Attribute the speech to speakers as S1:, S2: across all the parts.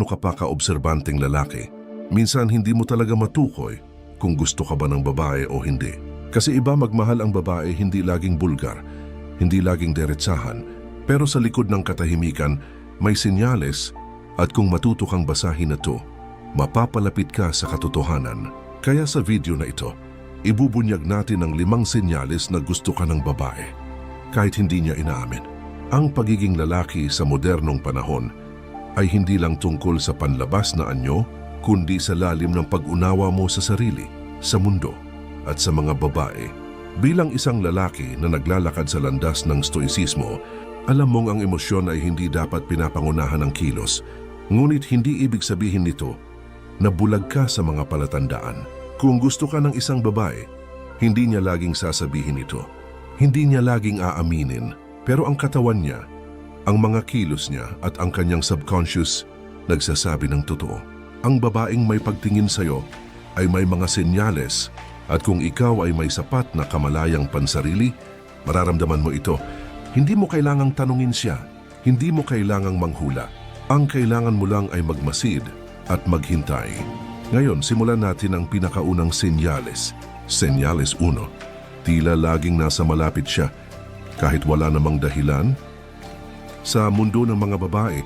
S1: gaano ka pa kaobserbanteng lalaki. Minsan hindi mo talaga matukoy kung gusto ka ba ng babae o hindi. Kasi iba magmahal ang babae hindi laging bulgar, hindi laging deretsahan, pero sa likod ng katahimikan may senyales at kung matuto kang basahin na to, mapapalapit ka sa katotohanan. Kaya sa video na ito, ibubunyag natin ang limang senyales na gusto ka ng babae, kahit hindi niya inaamin. Ang pagiging lalaki sa modernong panahon ay hindi lang tungkol sa panlabas na anyo, kundi sa lalim ng pag-unawa mo sa sarili, sa mundo, at sa mga babae. Bilang isang lalaki na naglalakad sa landas ng stoicismo, alam mong ang emosyon ay hindi dapat pinapangunahan ng kilos, ngunit hindi ibig sabihin nito na bulag ka sa mga palatandaan. Kung gusto ka ng isang babae, hindi niya laging sasabihin ito. Hindi niya laging aaminin, pero ang katawan niya, ang mga kilos niya at ang kanyang subconscious nagsasabi ng totoo. Ang babaeng may pagtingin sa'yo ay may mga senyales at kung ikaw ay may sapat na kamalayang pansarili, mararamdaman mo ito. Hindi mo kailangang tanungin siya, hindi mo kailangang manghula. Ang kailangan mo lang ay magmasid at maghintay. Ngayon, simulan natin ang pinakaunang senyales. Senyales 1. Tila laging nasa malapit siya, kahit wala namang dahilan. Sa mundo ng mga babae,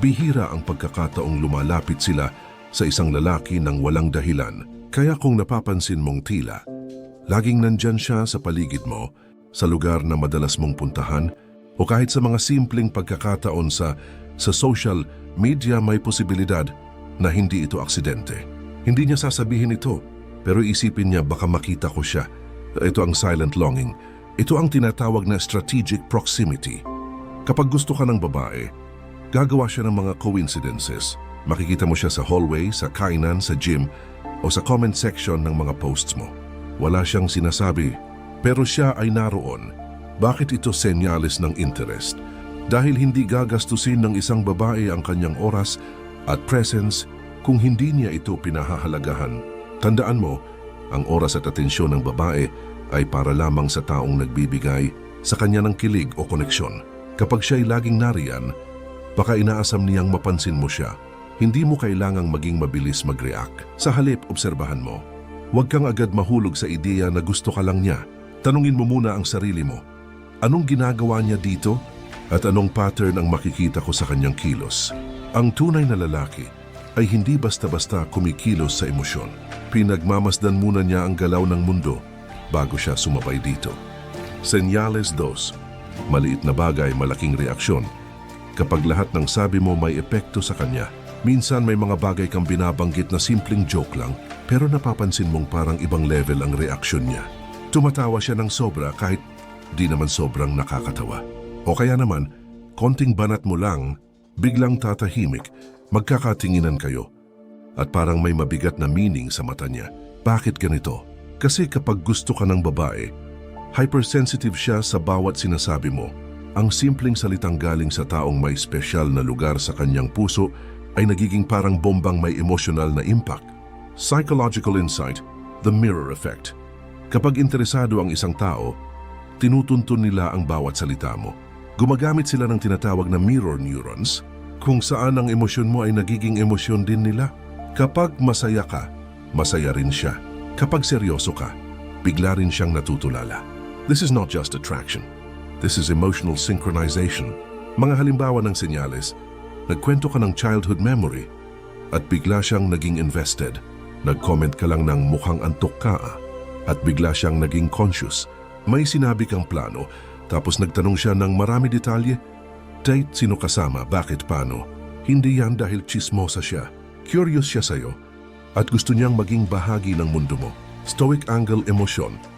S1: bihira ang pagkakataong lumalapit sila sa isang lalaki ng walang dahilan. Kaya kung napapansin mong tila, laging nandyan siya sa paligid mo, sa lugar na madalas mong puntahan, o kahit sa mga simpleng pagkakataon sa, sa social media may posibilidad na hindi ito aksidente. Hindi niya sasabihin ito, pero isipin niya baka makita ko siya. Ito ang silent longing. Ito ang tinatawag na strategic proximity. Kapag gusto ka ng babae, gagawa siya ng mga coincidences. Makikita mo siya sa hallway, sa kainan, sa gym, o sa comment section ng mga posts mo. Wala siyang sinasabi, pero siya ay naroon. Bakit ito senyales ng interest? Dahil hindi gagastusin ng isang babae ang kanyang oras at presence kung hindi niya ito pinahahalagahan. Tandaan mo, ang oras at atensyon ng babae ay para lamang sa taong nagbibigay sa kanya ng kilig o koneksyon. Kapag siya'y laging nariyan, baka inaasam niyang mapansin mo siya. Hindi mo kailangang maging mabilis mag-react. Sa halip, obserbahan mo. Huwag kang agad mahulog sa ideya na gusto ka lang niya. Tanungin mo muna ang sarili mo. Anong ginagawa niya dito? At anong pattern ang makikita ko sa kanyang kilos? Ang tunay na lalaki ay hindi basta-basta kumikilos sa emosyon. Pinagmamasdan muna niya ang galaw ng mundo bago siya sumabay dito. Senyales 2. Maliit na bagay, malaking reaksyon. Kapag lahat ng sabi mo may epekto sa kanya, minsan may mga bagay kang binabanggit na simpleng joke lang, pero napapansin mong parang ibang level ang reaksyon niya. Tumatawa siya ng sobra kahit di naman sobrang nakakatawa. O kaya naman, konting banat mo lang, biglang tatahimik, magkakatinginan kayo. At parang may mabigat na meaning sa mata niya. Bakit ganito? Kasi kapag gusto ka ng babae, hypersensitive siya sa bawat sinasabi mo. Ang simpleng salitang galing sa taong may espesyal na lugar sa kanyang puso ay nagiging parang bombang may emotional na impact. Psychological insight, the mirror effect. Kapag interesado ang isang tao, tinutuntun nila ang bawat salita mo. Gumagamit sila ng tinatawag na mirror neurons kung saan ang emosyon mo ay nagiging emosyon din nila. Kapag masaya ka, masaya rin siya. Kapag seryoso ka, bigla rin siyang natutulala. This is not just attraction. This is emotional synchronization. Mga halimbawa ng senyales, nagkwento ka ng childhood memory at bigla siyang naging invested. Nag-comment ka lang ng mukhang antok ka ah, at bigla siyang naging conscious. May sinabi kang plano tapos nagtanong siya ng marami detalye. Date, sino kasama, bakit, paano? Hindi yan dahil chismosa siya. Curious siya sa'yo at gusto niyang maging bahagi ng mundo mo. Stoic angle emosyon.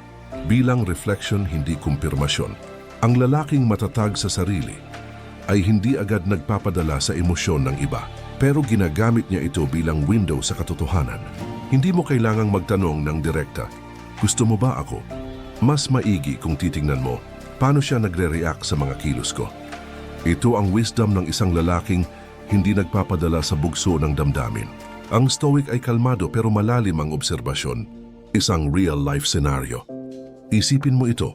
S1: Bilang reflection, hindi kumpirmasyon. Ang lalaking matatag sa sarili ay hindi agad nagpapadala sa emosyon ng iba, pero ginagamit niya ito bilang window sa katotohanan. Hindi mo kailangang magtanong ng direkta, gusto mo ba ako? Mas maigi kung titingnan mo paano siya nagre-react sa mga kilos ko. Ito ang wisdom ng isang lalaking hindi nagpapadala sa bugso ng damdamin. Ang stoic ay kalmado pero malalim ang obserbasyon. Isang real-life scenario. Isipin mo ito,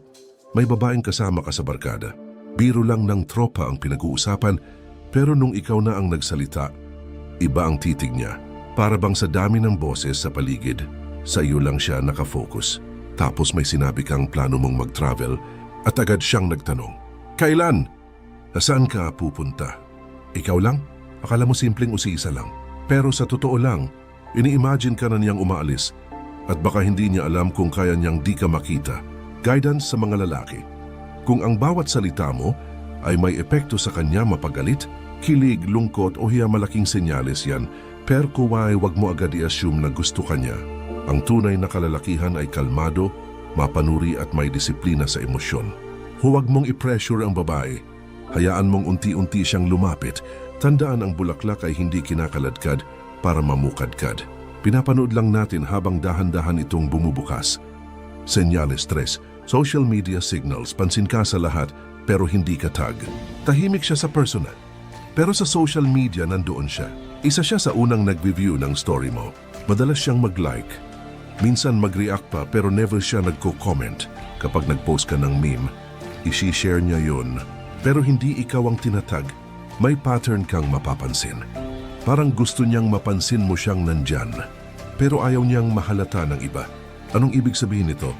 S1: may babaeng kasama ka sa barkada. Biro lang ng tropa ang pinag-uusapan, pero nung ikaw na ang nagsalita, Iba ang titig niya. Para bang sa dami ng boses sa paligid, sa iyo lang siya nakafocus. Tapos may sinabi kang plano mong mag-travel at agad siyang nagtanong, Kailan? Nasaan ka pupunta? Ikaw lang? Akala mo simpleng usisa lang. Pero sa totoo lang, ini-imagine ka na niyang umaalis at baka hindi niya alam kung kaya niyang di ka makita. Guidance sa mga lalaki. Kung ang bawat salita mo ay may epekto sa kanya mapagalit, kilig, lungkot o hiya malaking senyales yan, pero kuway wag mo agad i-assume na gusto ka niya. Ang tunay na kalalakihan ay kalmado, mapanuri at may disiplina sa emosyon. Huwag mong i-pressure ang babae. Hayaan mong unti-unti siyang lumapit. Tandaan ang bulaklak ay hindi kinakaladkad para mamukadkad. Pinapanood lang natin habang dahan-dahan itong bumubukas. Senyales stress, social media signals, pansin ka sa lahat pero hindi ka tag. Tahimik siya sa personal. Pero sa social media nandoon siya. Isa siya sa unang nag-review ng story mo. Madalas siyang mag-like. Minsan mag-react pa pero never siya nagko-comment. Kapag nag-post ka ng meme, isi-share niya yun. Pero hindi ikaw ang tinatag. May pattern kang mapapansin. Parang gusto niyang mapansin mo siyang nandyan. Pero ayaw niyang mahalata ng iba. Anong ibig sabihin nito?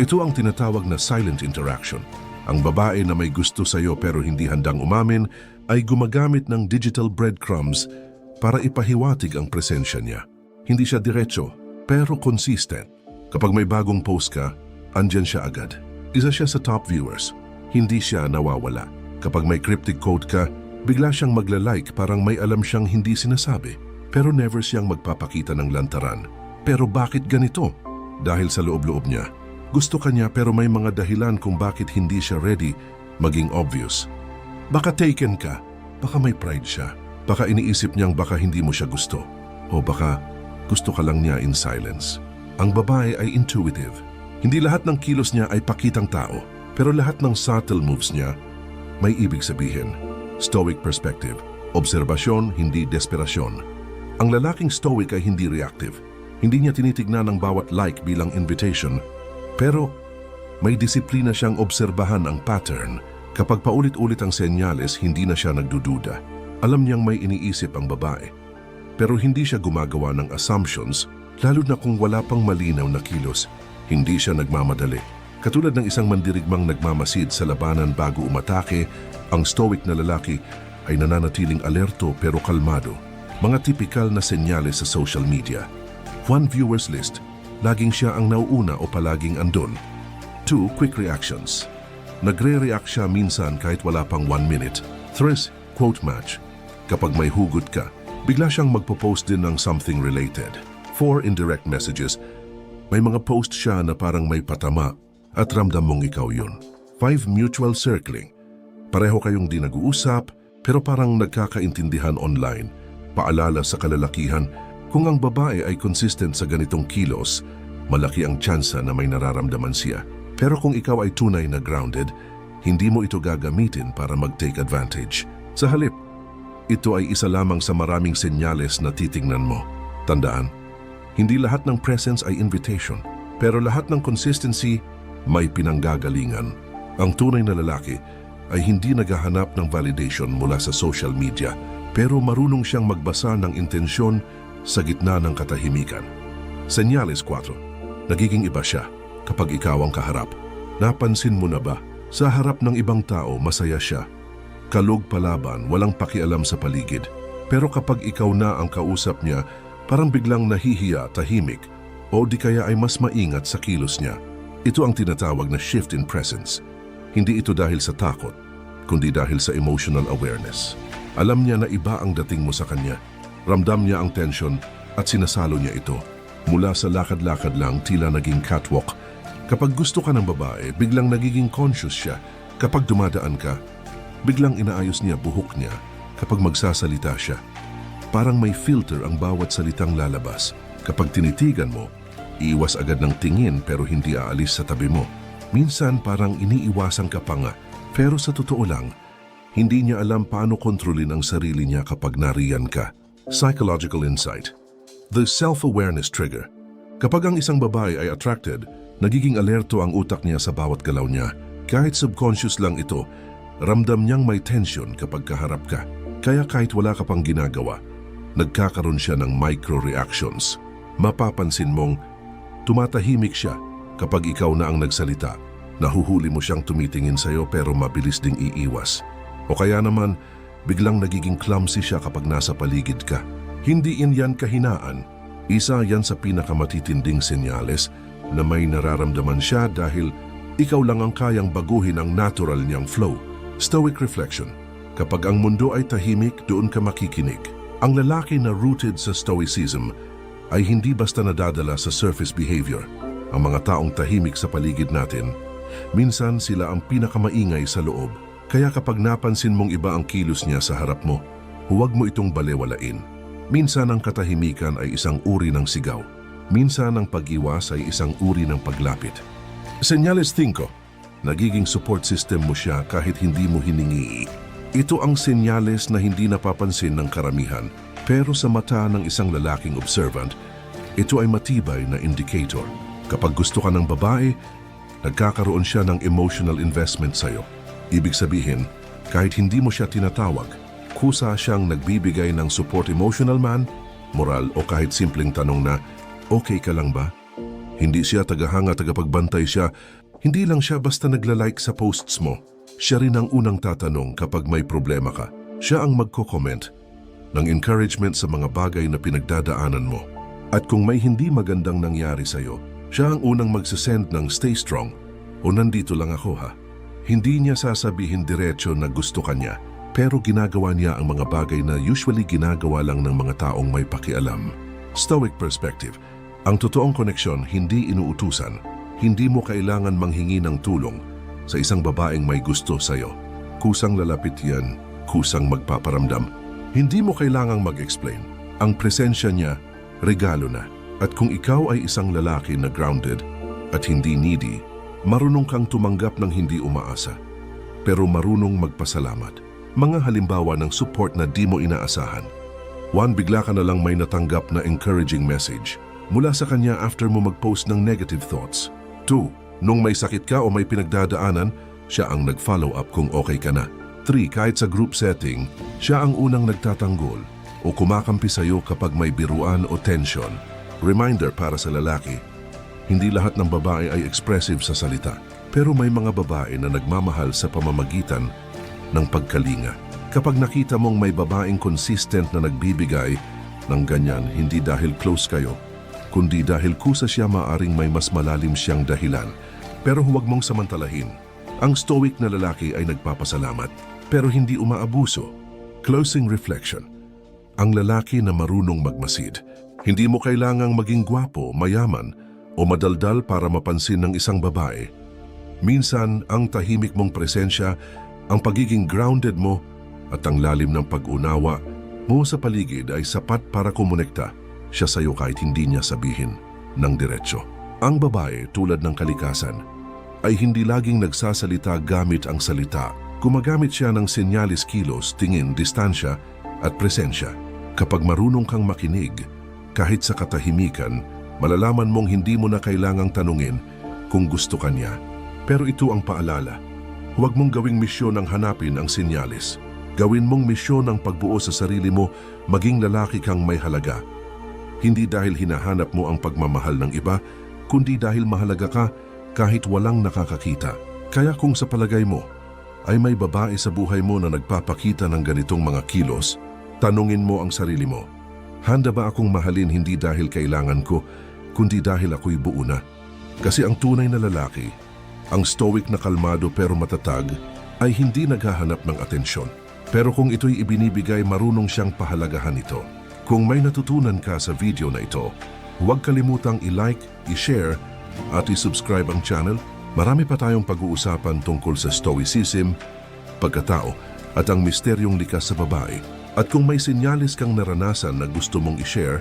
S1: Ito ang tinatawag na silent interaction. Ang babae na may gusto sa iyo pero hindi handang umamin ay gumagamit ng digital breadcrumbs para ipahiwatig ang presensya niya. Hindi siya diretso, pero consistent. Kapag may bagong post ka, andyan siya agad. Isa siya sa top viewers. Hindi siya nawawala. Kapag may cryptic quote ka, bigla siyang magla-like parang may alam siyang hindi sinasabi. Pero never siyang magpapakita ng lantaran. Pero bakit ganito? Dahil sa loob-loob niya. Gusto ka niya pero may mga dahilan kung bakit hindi siya ready maging obvious. Baka taken ka, baka may pride siya, baka iniisip niyang baka hindi mo siya gusto, o baka gusto ka lang niya in silence. Ang babae ay intuitive. Hindi lahat ng kilos niya ay pakitang tao, pero lahat ng subtle moves niya may ibig sabihin. Stoic perspective, obserbasyon, hindi desperasyon. Ang lalaking stoic ay hindi reactive. Hindi niya tinitignan ang bawat like bilang invitation, pero may disiplina siyang obserbahan ang pattern. Kapag paulit-ulit ang senyales, hindi na siya nagdududa. Alam niyang may iniisip ang babae. Pero hindi siya gumagawa ng assumptions, lalo na kung wala pang malinaw na kilos. Hindi siya nagmamadali. Katulad ng isang mandirigmang nagmamasid sa labanan bago umatake, ang stoic na lalaki ay nananatiling alerto pero kalmado. Mga tipikal na senyales sa social media. One viewer's list, laging siya ang nauuna o palaging andon. Two, quick reactions. Nagre-react siya minsan kahit wala pang one minute. Three, quote match. Kapag may hugot ka, bigla siyang magpo-post din ng something related. Four, indirect messages. May mga post siya na parang may patama at ramdam mong ikaw yun. Five, mutual circling. Pareho kayong di nag-uusap pero parang nagkakaintindihan online. Paalala sa kalalakihan, kung ang babae ay consistent sa ganitong kilos, malaki ang tsansa na may nararamdaman siya. Pero kung ikaw ay tunay na grounded, hindi mo ito gagamitin para mag-take advantage. Sa halip, ito ay isa lamang sa maraming senyales na titingnan mo. Tandaan, hindi lahat ng presence ay invitation, pero lahat ng consistency may pinanggagalingan. Ang tunay na lalaki ay hindi naghahanap ng validation mula sa social media, pero marunong siyang magbasa ng intensyon sa gitna ng katahimikan. Senyales 4. Nagiging iba siya kapag ikaw ang kaharap. Napansin mo na ba? Sa harap ng ibang tao, masaya siya. Kalog palaban, walang pakialam sa paligid. Pero kapag ikaw na ang kausap niya, parang biglang nahihiya, tahimik, o di kaya ay mas maingat sa kilos niya. Ito ang tinatawag na shift in presence. Hindi ito dahil sa takot, kundi dahil sa emotional awareness. Alam niya na iba ang dating mo sa kanya. Ramdam niya ang tension at sinasalo niya ito. Mula sa lakad-lakad lang tila naging catwalk. Kapag gusto ka ng babae, biglang nagiging conscious siya. Kapag dumadaan ka, biglang inaayos niya buhok niya kapag magsasalita siya. Parang may filter ang bawat salitang lalabas. Kapag tinitigan mo, iiwas agad ng tingin pero hindi aalis sa tabi mo. Minsan parang iniiwasan ka pa nga. Pero sa totoo lang, hindi niya alam paano kontrolin ang sarili niya kapag nariyan ka. Psychological insight. The self-awareness trigger. Kapag ang isang babae ay attracted, nagiging alerto ang utak niya sa bawat galaw niya. Kahit subconscious lang ito, ramdam niyang may tension kapag kaharap ka. Kaya kahit wala ka pang ginagawa, nagkakaroon siya ng micro-reactions. Mapapansin mong tumatahimik siya kapag ikaw na ang nagsalita. Nahuhuli mo siyang tumitingin sa'yo pero mabilis ding iiwas. O kaya naman, biglang nagiging clumsy siya kapag nasa paligid ka. Hindi in yan kahinaan. Isa yan sa pinakamatitinding senyales na may nararamdaman siya dahil ikaw lang ang kayang baguhin ang natural niyang flow. Stoic reflection. Kapag ang mundo ay tahimik, doon ka makikinig. Ang lalaki na rooted sa stoicism ay hindi basta nadadala sa surface behavior. Ang mga taong tahimik sa paligid natin, minsan sila ang pinakamaingay sa loob. Kaya kapag napansin mong iba ang kilos niya sa harap mo, huwag mo itong balewalain. Minsan ang katahimikan ay isang uri ng sigaw. Minsan ang pag-iwas ay isang uri ng paglapit. Senyales 5. Nagiging support system mo siya kahit hindi mo hiningi. Ito ang senyales na hindi napapansin ng karamihan pero sa mata ng isang lalaking observant, ito ay matibay na indicator. Kapag gusto ka ng babae, nagkakaroon siya ng emotional investment sa'yo. Ibig sabihin, kahit hindi mo siya tinatawag, kusa siyang nagbibigay ng support emotional man, moral o kahit simpleng tanong na, okay ka lang ba? Hindi siya tagahanga tagapagbantay siya, hindi lang siya basta nagla-like sa posts mo. Siya rin ang unang tatanong kapag may problema ka. Siya ang magko-comment ng encouragement sa mga bagay na pinagdadaanan mo. At kung may hindi magandang nangyari sa'yo, siya ang unang magsasend ng stay strong o nandito lang ako ha. Hindi niya sasabihin diretsyo na gusto ka niya, pero ginagawa niya ang mga bagay na usually ginagawa lang ng mga taong may pakialam. Stoic perspective. Ang totoong koneksyon hindi inuutusan. Hindi mo kailangan manghingi ng tulong sa isang babaeng may gusto sa'yo. Kusang lalapit yan, kusang magpaparamdam. Hindi mo kailangang mag-explain. Ang presensya niya, regalo na. At kung ikaw ay isang lalaki na grounded at hindi needy, marunong kang tumanggap ng hindi umaasa. Pero marunong magpasalamat. Mga halimbawa ng support na di mo inaasahan. One, bigla ka na lang may natanggap na encouraging message mula sa kanya after mo mag-post ng negative thoughts. Two, nung may sakit ka o may pinagdadaanan, siya ang nag-follow up kung okay ka na. 3. Kahit sa group setting, siya ang unang nagtatanggol o kumakampi sa iyo kapag may biruan o tension. Reminder para sa lalaki, hindi lahat ng babae ay expressive sa salita, pero may mga babae na nagmamahal sa pamamagitan ng pagkalinga. Kapag nakita mong may babaeng consistent na nagbibigay ng ganyan, hindi dahil close kayo, kundi dahil kusa siya maaring may mas malalim siyang dahilan. Pero huwag mong samantalahin. Ang stoic na lalaki ay nagpapasalamat, pero hindi umaabuso. Closing reflection. Ang lalaki na marunong magmasid, hindi mo kailangang maging gwapo, mayaman, o madaldal para mapansin ng isang babae. Minsan, ang tahimik mong presensya, ang pagiging grounded mo, at ang lalim ng pag-unawa mo sa paligid ay sapat para kumonekta siya sa iyo kahit hindi niya sabihin ng diretsyo. Ang babae tulad ng kalikasan ay hindi laging nagsasalita gamit ang salita. Gumagamit siya ng senyalis kilos, tingin, distansya at presensya. Kapag marunong kang makinig, kahit sa katahimikan, malalaman mong hindi mo na kailangang tanungin kung gusto ka niya. Pero ito ang paalala. Huwag mong gawing misyon ang hanapin ang senyalis. Gawin mong misyon ang pagbuo sa sarili mo, maging lalaki kang may halaga. Hindi dahil hinahanap mo ang pagmamahal ng iba, kundi dahil mahalaga ka kahit walang nakakakita. Kaya kung sa palagay mo ay may babae sa buhay mo na nagpapakita ng ganitong mga kilos, tanungin mo ang sarili mo, handa ba akong mahalin hindi dahil kailangan ko, kundi dahil ako'y buo na? Kasi ang tunay na lalaki, ang stoic na kalmado pero matatag, ay hindi naghahanap ng atensyon. Pero kung ito'y ibinibigay, marunong siyang pahalagahan ito. Kung may natutunan ka sa video na ito, huwag kalimutang i-like, i-share at i-subscribe ang channel. Marami pa tayong pag-uusapan tungkol sa stoicism, pagkatao at ang misteryong likas sa babae. At kung may sinyalis kang naranasan na gusto mong i-share,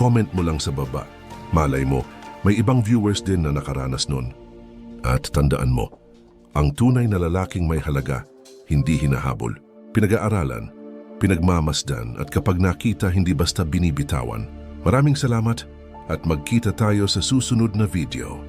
S1: comment mo lang sa baba. Malay mo, may ibang viewers din na nakaranas nun. At tandaan mo, ang tunay na lalaking may halaga, hindi hinahabol. Pinag-aaralan, pinagmamasdan at kapag nakita hindi basta binibitawan. Maraming salamat at magkita tayo sa susunod na video.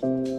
S1: thank you